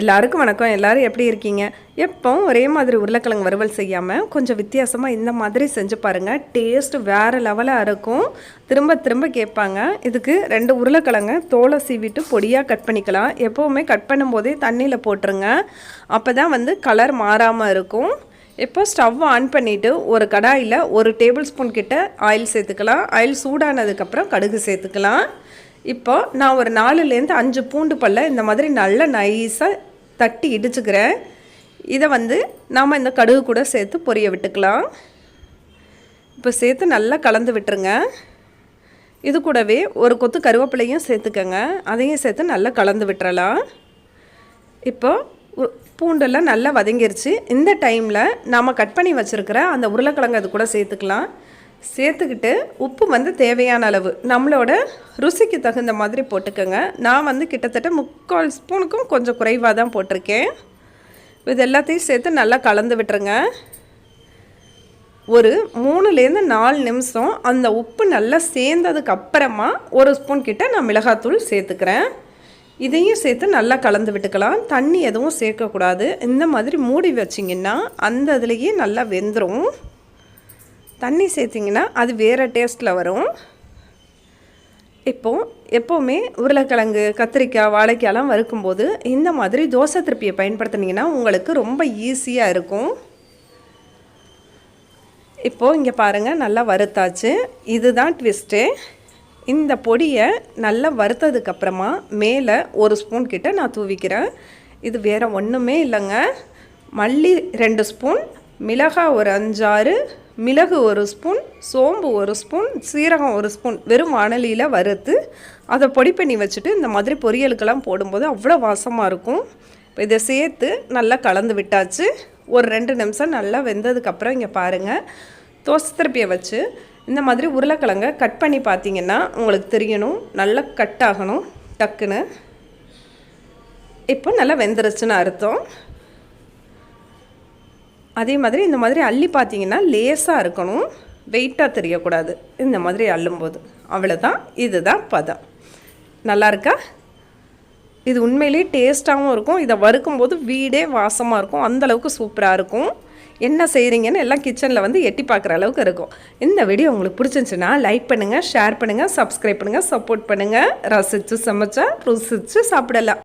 எல்லாருக்கும் வணக்கம். எல்லாரும் எப்படி இருக்கீங்க? எப்போவும் ஒரே மாதிரி உருளைக்கிழங்கு வறுவல் செய்யாமல் கொஞ்சம் வித்தியாசமாக இந்த மாதிரி செஞ்சு பாருங்கள் டேஸ்ட் வேறு லெவலாக இருக்கும். திரும்ப திரும்ப கேட்பாங்க. இதுக்கு ரெண்டு உருளைக்கிழங்க தோலை சீவிட்டு பொடியாக கட் பண்ணிக்கலாம். எப்போவுமே கட் பண்ணும்போதே தண்ணியில் போட்டுருங்க. அப்போ தான் வந்து கலர் மாறாமல் இருக்கும். இப்போ ஸ்டவ் ஆன் பண்ணிவிட்டு ஒரு கடாயில் ஒரு டேபிள் ஸ்பூன் கிட்ட ஆயில் சேர்த்துக்கலாம். ஆயில் சூடானதுக்கப்புறம் கடுகு சேர்த்துக்கலாம். இப்போ நான் ஒரு நாலுலேருந்து அஞ்சு பூண்டு பல்ல இந்த மாதிரி நல்லா நைஸாக தட்டி இடிச்சுக்கிறேன். இதை வந்து நாம் இந்த கடுகு கூட சேர்த்து பொரிய விட்டுக்கலாம். இப்போ சேர்த்து நல்லா கலந்து விட்டுருங்க. இது கூடவே ஒரு கொத்து கருவேப்பிலையும் சேர்த்துக்கோங்க. அதையும் சேர்த்து நல்லா கலந்து விட்டுறலாம். இப்போ பூண்டெல்லாம் நல்லா வதங்கிருச்சு. இந்த டைமில் நாம் கட் பண்ணி வச்சுருக்கிற அந்த உருளைக்கிழங்கு அது கூட சேர்த்துக்கலாம். சேர்த்துக்கிட்டு உப்பு வந்து தேவையான அளவு. நம்மளோட ருசிக்கு தகுந்த மாதிரி போட்டுக்கோங்க. நான் வந்து கிட்டத்தட்ட முக்கால் ஸ்பூனுக்கும் கொஞ்சம் குறைவாக தான் போட்டிருக்கேன். இது எல்லாத்தையும் சேர்த்து நல்லா கலந்து விட்டுருங்க. ஒரு மூணுலேருந்து நாலு நிமிஷம் அந்த உப்பு நல்லா சேர்ந்ததுக்கு அப்புறமா ஒரு ஸ்பூன் கிட்ட நான் மிளகாத்தூள் சேர்த்துக்கிறேன். இதையும் சேர்த்து நல்லா கலந்து விட்டுக்கலாம். தண்ணி எதுவும் சேர்க்கக்கூடாது. இந்த மாதிரி மூடி வச்சிங்கன்னா அந்த இதுலேயே நல்லா வெந்துடும் தண்ணி சேர்த்திங்கன்னா அது வேறு டேஸ்ட்டில் வரும். இப்போது எப்போவுமே உருளைக்கிழங்கு கத்திரிக்காய் வாழைக்காயெல்லாம் வறுக்கும்போது இந்த மாதிரி தோசை திருப்பியை பயன்படுத்தினீங்கன்னா உங்களுக்கு ரொம்ப ஈஸியாக இருக்கும். இப்போது இங்கே பாருங்கள் நல்லா வறுத்தாச்சு. இதுதான் ட்விஸ்ட்டு இந்த பொடியை நல்லா வறுத்ததுக்கப்புறமா மேலே ஒரு ஸ்பூன் கிட்ட நான் தூவிக்கிறேன். இது வேறு ஒன்றுமே இல்லைங்க. மல்லி ரெண்டு ஸ்பூன் மிளகாய் ஒரு அஞ்சாறு மிளகு ஒரு ஸ்பூன் சோம்பு ஒரு ஸ்பூன் சீரகம் ஒரு ஸ்பூன் வெறும் வானலியில் வறுத்து அதை பொடி பண்ணி வச்சுட்டு இந்த மாதிரி பொரியலுக்கெல்லாம் போடும்போது அவ்வளோ வாசமாக இருக்கும். இப்போ இதை சேர்த்து நல்லா கலந்து விட்டாச்சு. ஒரு ரெண்டு நிமிஷம் நல்லா வெந்ததுக்கப்புறம் இங்கே பாருங்கள் தோசை திருப்பியை வச்சு இந்த மாதிரி உருளைக்கிழங்க கட் பண்ணி பார்த்தீங்கன்னா உங்களுக்கு தெரியணும். நல்லா கட் ஆகணும் டக்குன்னு. இப்போ நல்லா வெந்துருச்சுன்னு அர்த்தம். அதே மாதிரி இந்த மாதிரி அள்ளி பார்த்தீங்கன்னா லேசாக இருக்கணும். வெயிட்டாக தெரியக்கூடாது. இந்த மாதிரி அள்ளும்போது. அவ்வளோதான் இதுதான் பதம். நல்லா இருக்கா? இது உண்மையிலேயே டேஸ்ட்டாகவும் இருக்கும். இதை வறுக்கும்போது வீடே வாசமாக இருக்கும். அந்தளவுக்கு சூப்பராக இருக்கும். என்ன செய்கிறீங்கன்னு எல்லாம் கிச்சனில் வந்து எட்டி பார்க்குற அளவுக்கு இருக்கும். இந்த வீடியோ உங்களுக்கு பிடிச்சிருந்துச்சுன்னா லைக் பண்ணுங்கள் ஷேர் பண்ணுங்கள் சப்ஸ்கிரைப் பண்ணுங்கள் சப்போர்ட் பண்ணுங்கள் ரசித்து சமைச்சா ருசித்து சாப்பிடலாம்.